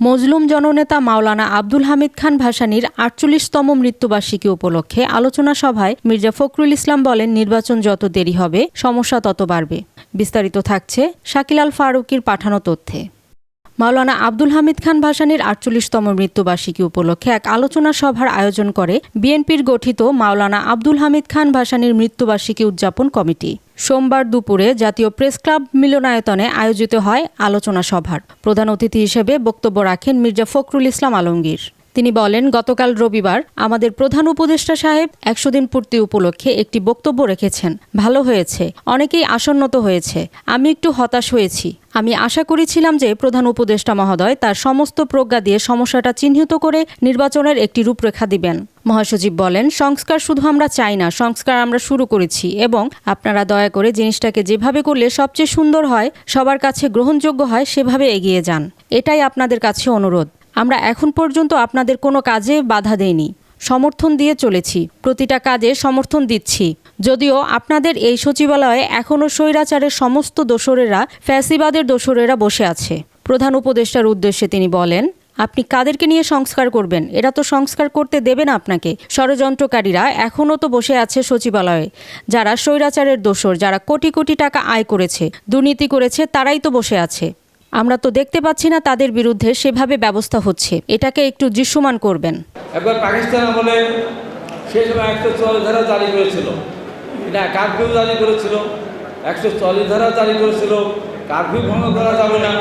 মজলুম জননেতা মাওলানা আব্দুল হামিদ খান ভাসানীর আটচল্লিশতম মৃত্যুবার্ষিকী উপলক্ষে আলোচনা সভায় মির্জা ফখরুল ইসলাম বলেন, নির্বাচন যত দেরি হবে, সমস্যা তত বাড়বে। বিস্তারিত থাকছে শাকিল আল ফারুকির পাঠানো তথ্যে। মাওলানা আব্দুল হামিদ খান ভাসানীর আটচল্লিশতম মৃত্যুবার্ষিকী উপলক্ষে এক আলোচনা সভার আয়োজন করে বিএনপির গঠিত মাওলানা আব্দুল হামিদ খান ভাসানির মৃত্যুবার্ষিকী উদযাপন কমিটি। সোমবার দুপুরে জাতীয় প্রেস ক্লাব মিলনায়তনে আয়োজিত হয় আলোচনা সভার। প্রধান অতিথি হিসেবে বক্তব্য রাখেন মির্জা ফখরুল ইসলাম আলমগীর। তিনি বলেন, গতকাল রবিবার আমাদের প্রধান উপদেষ্টা সাহেব একশো দিন পূর্তি উপলক্ষে একটি বক্তব্য রেখেছেন। ভালো হয়েছে। অনেকেই আসন্নত হয়েছে। আমি একটু হতাশ হয়েছি। আমি আশা করেছিলাম যে প্রধান উপদেষ্টা মহোদয় তার সমস্ত প্রজ্ঞা দিয়ে সমস্যাটা চিহ্নিত করে নির্বাচনের একটি রূপরেখা দিবেন। মহাসচিব বলেন, সংস্কার শুধু আমরা চাই না, সংস্কার আমরা শুরু করেছি এবং আপনারা দয়া করে জিনিসটাকে যেভাবে করলে সবচেয়ে সুন্দর হয়, সবার কাছে গ্রহণযোগ্য হয় সেভাবে এগিয়ে যান। এটাই আপনাদের কাছে অনুরোধ। আমরা এখন পর্যন্ত আপনাদের কোনো কাজে বাধা দেইনি। সমর্থন দিয়ে চলেছি। প্রতিটা কাজে সমর্থন দিচ্ছি। যদিও আপনাদের এই সচিবালয়ে এখনও স্বৈরাচারের সমস্ত দোসরেরা, ফ্যাসিবাদের দোসরেরা বসে আছে। প্রধান উপদেষ্টার উদ্দেশ্যে তিনি বলেন, আপনি কাদেরকে নিয়ে সংস্কার করবেন? এরা তো সংস্কার করতে দেবে না আপনাকে। ষড়যন্ত্রকারীরা এখনও তো বসে আছে সচিবালয়ে। যারা স্বৈরাচারের দোসর, যারা কোটি কোটি টাকা আয় করেছে, দুর্নীতি করেছে, তারাই তো বসে আছে। আমরা তো দেখতে পাচ্ছি না তাদের বিরুদ্ধে সেভাবে ব্যবস্থা হচ্ছে। এটাকে একটু দৃশ্যমান করবেন। একবার পাকিস্তান আমলে সেই সময় একশো চল্লিশ ধারা জারি করেছিল। এটা কারফিউ জারি করেছিল। একশো চল্লিশ ধারা জারি করেছিল। কারফিউ ভঙ্গ করা যাবে না।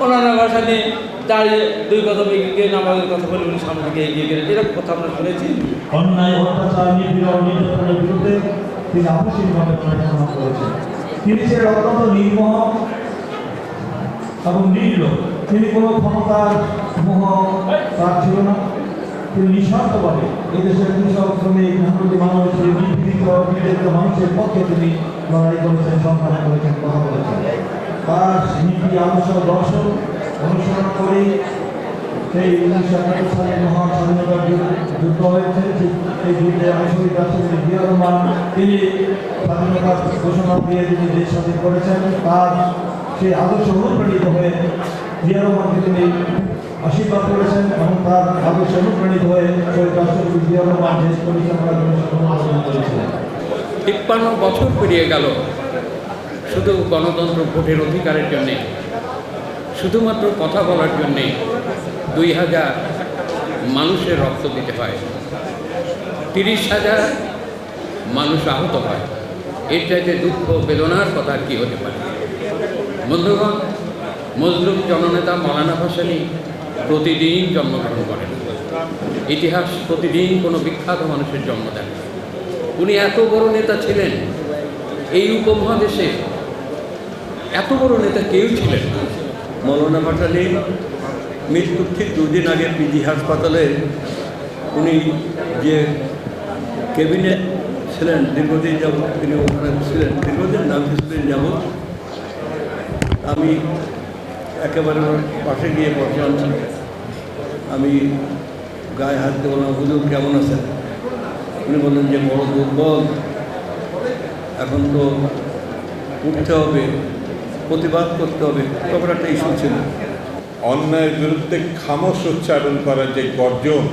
অন্যান্য ভাষা নিয়ে দাঁড়িয়ে দুই কথা এগিয়ে গিয়ে নামাজের কথা বলে উনি সামনে দিকে এগিয়ে গেলেন। এরকম কথা আমরা শুনেছি। অন্যায় অত্যাচার নিপীড়ন নির্যাতনের বিরুদ্ধে তিনি করেছেন। তিনি ছিলেন অত্যন্ত নির্মহ এবং নির্লোক তিনি কোনো ক্ষমতার মোহ তার ছিল না। তিনি নিঃস্বার্থভাবে এই দেশের কৃষক, শ্রমিক মেহনতি নিপীড়িত নির্যাতিত মানুষের পক্ষে তিনি লড়াই করেছেন, সংগ্রাম করেছেন, কথা বলেছেন। তার নীতি আদর্শ দর্শন অনুসরণ করেই সেই উনিশশো একাত্তর সালে মহান স্বাধীনতার যুদ্ধ- হয়েছে। এই যুদ্ধে শহীদ রাষ্ট্রপতি জিয়া তিনি স্বাধীনতার ঘোষণা দিয়ে তিনি দেশ করেছেন। তার সেই আদর্শ অনুপ্রাণিত হয়ে জিয়া রহমানকে তিনি আশীর্বাদ করেছেন এবং তার আদর্শ অনুপ্রাণিত হয়ে শহীদ রাষ্ট্রপতি জিয়া রহমান দেশ অনুমোদন করেছিলেন তিপ্পান্ন বছর পেরিয়ে গেল। শুধু গণতন্ত্র ভোটের অধিকারের জন্যে, শুধুমাত্র কথা বলার জন্যে দুই হাজার মানুষের রক্ত দিতে হয়। তিরিশ হাজার মানুষ আহত হয়। এর চাইতে দুঃখ, বেদনার কথা কি হতে পারে? বন্ধুগণ, মজলুম জননেতা মৌলানা ভাসানী প্রতিদিন জন্মগ্রহণ করেন ইতিহাস প্রতিদিন কোনো বিখ্যাত মানুষের জন্ম দেয় উনি এত বড় নেতা ছিলেন, এই উপমহাদেশে এত বড় নেতা কেউ ছিলেন। মৌলানা ভাসানী মৃত্যুর ঠিক দুদিন আগে পিজি হাসপাতালে উনি যে ক্যাবিনেট ছিলেন, দীর্ঘদিন যাবৎ তিনি ওখানে ছিলেন, দীর্ঘদিন নাম ছিলেন যাবৎ আমি একেবারে পাশে গিয়ে বসলাম। আমি গায়ে হাত দিয়ে বললাম, হুজুর, কেমন আছেন? উনি বললেন যে, বড় দুর্বল। এখন তো উঠতে হবে, প্রতিবাদ করতে হবে। তখন একটা ইস্যু ছিল। অন্যায়ের বিরুদ্ধে খামোশ উচ্চারণ করার যে গর্জন,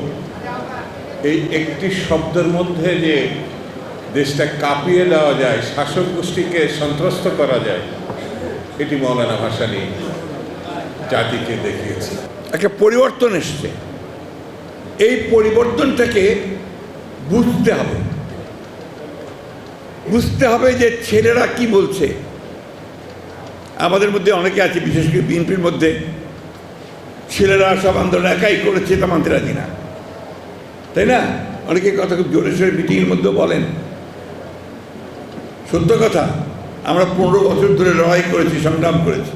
এই একটি শব্দের মধ্যে যে দেশটা কাঁপিয়ে দেওয়া যায় শাসক গোষ্ঠীকে সন্ত্রস্ত করা যায় এটি মৌলানা ভাসানী জাতিকে দেখিয়েছে। একটা পরিবর্তন এসছে। এই পরিবর্তনটাকে বুঝতে হবে। বুঝতে হবে যে ছেলেরা কি বলছে। আমাদের মধ্যে অনেকে আছে, বিশেষ করে বিএনপির মধ্যে। ছেলেরা সব আন্দোলন একাই করেছে, তা মানতে রাজি না। তাই না? অনেকে কথা খুব জোরে মিটিংয়ের মধ্যেও বলেন। সত্য কথা। আমরা পনেরো বছর ধরে লড়াই করেছি, সংগ্রাম করেছি।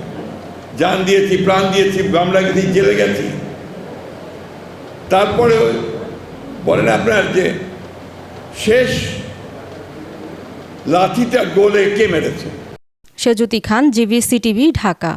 যান দিয়েছি, প্রাণ দিয়েছি মামলা গেছি জেলে গেছি। তারপরে বলেন আপনার যে শেষ লাঠিটা গোলে কে মেরেছে? Sejuti Khan GBC TV, Dhaka.